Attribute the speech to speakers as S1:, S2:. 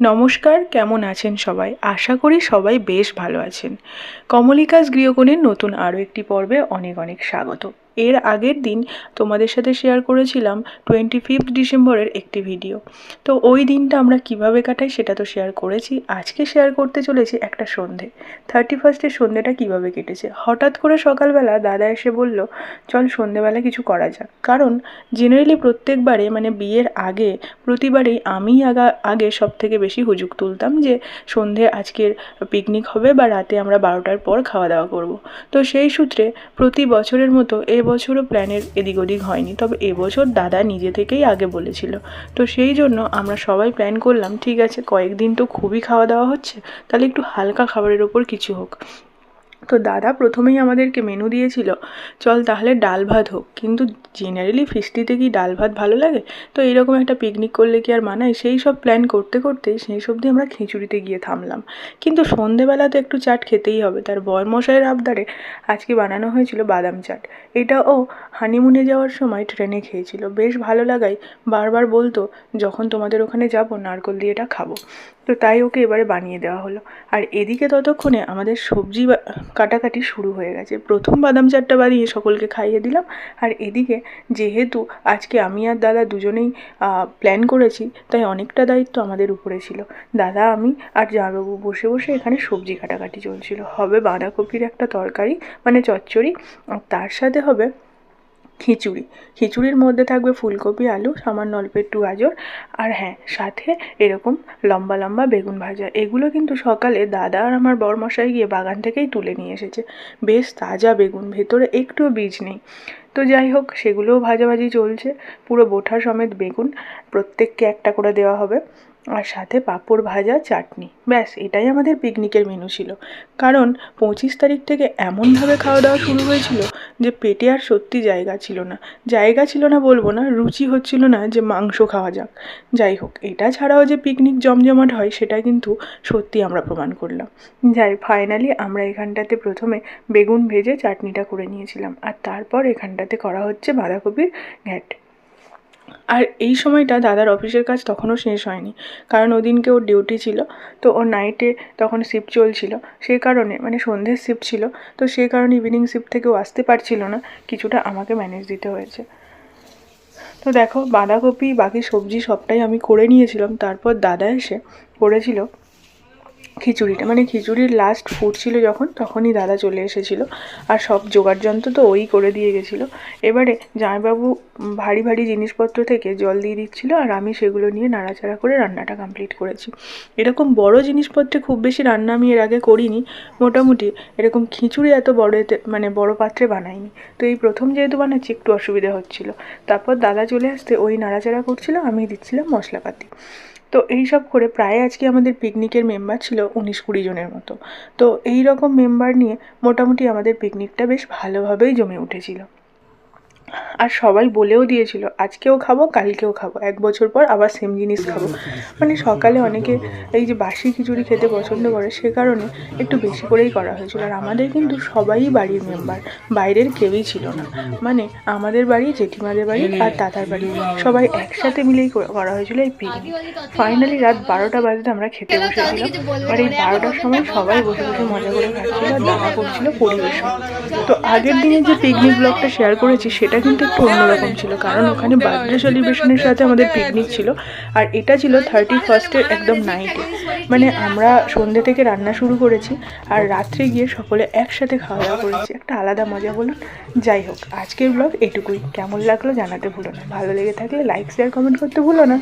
S1: নমস্কার, কেমন আছেন সবাই? আশা করি সবাই বেশ ভালো আছেন। কমলিকাস গৃহকোণের নতুন আরও একটি পর্বে অনেক অনেক স্বাগত। এর আগের দিন তোমাদের সাথে শেয়ার করেছিলাম টোয়েন্টি ফিফথ ডিসেম্বরের একটি ভিডিও তো ওই দিনটা আমরা কীভাবে কাটাই সেটা তো শেয়ার করেছি। আজকে শেয়ার করতে চলেছি একটা সন্ধে। থার্টি ফার্স্টের সন্ধেটা কীভাবে কেটেছে? হঠাৎ করে সকালবেলা দাদা এসে বলল, চল সন্ধেবেলা কিছু করা যাক। কারণ জেনারেলি প্রত্যেকবারে মানে বিয়ের আগে প্রতিবারেই আমি আগা, আগে সব থেকে বেশি হুজুক তুলতাম যে সন্ধে আজকের পিকনিক হবে বা রাতে আমরা বারোটার পর খাওয়া দাওয়া করব। তো সেই সূত্রে প্রতি বছরের মতো এবছরও প্ল্যানের এদিক ওদিক হয়নি, তবে এবছর দাদা নিজে থেকেই আগে বলেছিল। তো সেই জন্য আমরা সবাই প্ল্যান করলাম, ঠিক আছে, কয়েকদিন তো খুবই খাওয়া দাওয়া হচ্ছে, তাহলে একটু হালকা খাবারের ওপর কিছু হোক। তো দাদা প্রথমেই আমাদেরকে মেনু দিয়েছিল, চল তাহলে ডাল ভাত হোক। কিন্তু জেনারেলি ফিস্টিতে কি ডাল ভাত ভালো লাগে? তো এইরকম একটা পিকনিক করলে কি আর মানায়? সেই সব প্ল্যান করতে করতেই সেই সব দিয়ে আমরা খিচুড়িতে গিয়ে থামলাম। কিন্তু সন্ধেবেলা তো একটু চাট খেতেই হবে। তার বরমশাইয়ের আবদারে আজকে বানানো হয়েছিল বাদাম চাট। এটা ও হানিমুনে যাওয়ার সময় ট্রেনে খেয়েছিল। বেশ ভালো লাগায়। বারবার বলতো, যখন তোমাদের ওখানে যাব, নারকল দিয়ে এটা খাব। তো তাই ওকে এবারে বানিয়ে দেওয়া হলো। আর এদিকে ততক্ষণে আমাদের সবজি কাটাকাটি শুরু হয়ে গেছে। প্রথম বাদাম চাটটা বাড়িয়ে সকলকে খাইয়ে দিলাম। আর এদিকে যেহেতু আজকে আমি আর দাদা দুজনেই প্ল্যান করেছি, তাই অনেকটা দায়িত্ব আমাদের উপরে ছিল। দাদা, আমি আর জামাইবাবু বসে বসে এখানে সবজি কাটাকাটি চলছিল। হবে বাঁধাকপির একটা তরকারি মানে চচ্চড়ি, আর তার সাথে হবে খিচুড়ি। খিচুড়ির মধ্যে থাকবে ফুলকপি, আলু, সামান্য অল্প একটু গাজর, আর হ্যাঁ সাথে এরকম লম্বা লম্বা বেগুন ভাজা। এগুলো কিন্তু সকালে দাদা আর আমার বরমশাই গিয়ে বাগান থেকেই তুলে নিয়ে এসেছে। বেশ তাজা বেগুন, ভেতরে একটুও বীজ নেই। তো যাই হোক, সেগুলোও ভাজাভাজি চলছে। পুরো বোঠা সমেত বেগুন, প্রত্যেককে একটা করে দেওয়া হবে। আর সাথে পাঁপড় ভাজা, চাটনি। ব্যাস, এটাই আমাদের পিকনিকের মেনু ছিল। কারণ পঁচিশ তারিখ থেকে এমনভাবে খাওয়া দাওয়া শুরু হয়েছিল যে পেটে আর সত্যি জায়গা ছিল না। জায়গা ছিল না বলব না, রুচি হচ্ছিল না যে মাংস খাওয়া যাক। যাই হোক, এটা ছাড়াও যে পিকনিক জমজমাট হয়, সেটা কিন্তু সত্যি আমরা প্রমাণ করলাম। যাই ফাইনালি আমরা এখানটাতে প্রথমে বেগুন ভেজে চাটনিটা করে নিয়েছিলাম। আর তারপর এখানটাতে করা হচ্ছে বাঁধাকপির ঘ্যাট। আর এই সময়টা দাদার অফিসের কাজ তখনও শেষ হয়নি। কারণ ওদিনকে ওর ডিউটি ছিল, তো ওর নাইটে তখন শিফট চলছিল। সেই কারণে মানে সন্ধ্যের শিফট ছিল, তো সেই কারণে ইভিনিং শিফট থেকেও আসতে পারছিল না। কিছুটা আমাকে ম্যানেজ দিতে হয়েছে। তো দেখো, বাঁধাকপি, বাকি সবজি সবটাই আমি করে নিয়েছিলাম। তারপর দাদা এসে করেছিল খিচুড়িটা মানে খিচুড়ির লাস্ট ফুটছিল যখন, তখনই দাদা চলে এসেছিল। আর সব জোগাড় যন্ত্র তো ওই করে দিয়ে গেছিল। এবারে জামাইবাবু ভারী ভারী জিনিসপত্র থেকে জল দিয়ে দিচ্ছিল আর আমি সেগুলো নিয়ে নাড়াচাড়া করে রান্নাটা কমপ্লিট করেছি। এরকম বড় জিনিসপত্রে খুব বেশি রান্না আমি এর আগে করিনি। মোটামুটি এরকম খিচুড়ি এত বড় এতে মানে বড় পাত্রে বানাইনি। তো এই প্রথম যেহেতু বানাচ্ছি, একটু অসুবিধা হচ্ছিল। তারপর দাদা চলে আসতে ওই নাড়াচাড়া করছিল, আমি দিচ্ছিলাম মশলাপাতি। তো এই সব করে প্রায় আজকে আমাদের পিকনিকের মেম্বার ছিল উনিশ কুড়ি জনের মতো। তো এই রকম মেম্বার নিয়ে মোটামুটি আমাদের পিকনিকটা বেশ ভালোভাবেই জমে উঠেছিল। আর সবাই বলেও দিয়েছিল, আজকেও খাব, কালকেও খাব। এক বছর পর আবার সেম জিনিস খাব। মানে সকালে অনেকে এই যে বাসি খিচুড়ি খেতে পছন্দ করে, সে কারণে একটু বেশি করেই করা হয়েছিল। আর আমাদের কিন্তু সবাই বাড়ির মেম্বার বাইরের কেউই ছিল না। মানে আমাদের বাড়ি, জেঠিমাদের বাড়ি আর দাদার বাড়ি, সবাই একসাথে মিলেই করা- হয়েছিল এই পিকনিক ফাইনালি রাত বারোটা বাজতে আমরা খেতে বসেছিলাম। আর এই বারোটার সময় সবাই বসে বসে মজা করে খাচ্ছিল, আর দাদা করছিল পরিবেশন তো আগের দিনে যে পিকনিক ব্লগটা শেয়ার করেছি সেটা কিন্তু একটু অন্যরকম ছিল, কারণ ওখানে বার্থডে সেলিব্রেশনের সাথে আমাদের পিকনিক ছিল। আর এটা ছিল থার্টি ফার্স্টের একদম নাইটে মানে আমরা সন্ধ্যে থেকে রান্না শুরু করেছি আর রাত্রে গিয়ে সকলে একসাথে খাওয়া দাওয়া করেছি। একটা আলাদা মজা বলুন। যাই হোক, আজকের ব্লগ এটুকুই। কেমন লাগল জানাতে ভুলো না। ভালো লেগে থাকলে লাইক শেয়ার কমেন্ট করতে ভুলো না।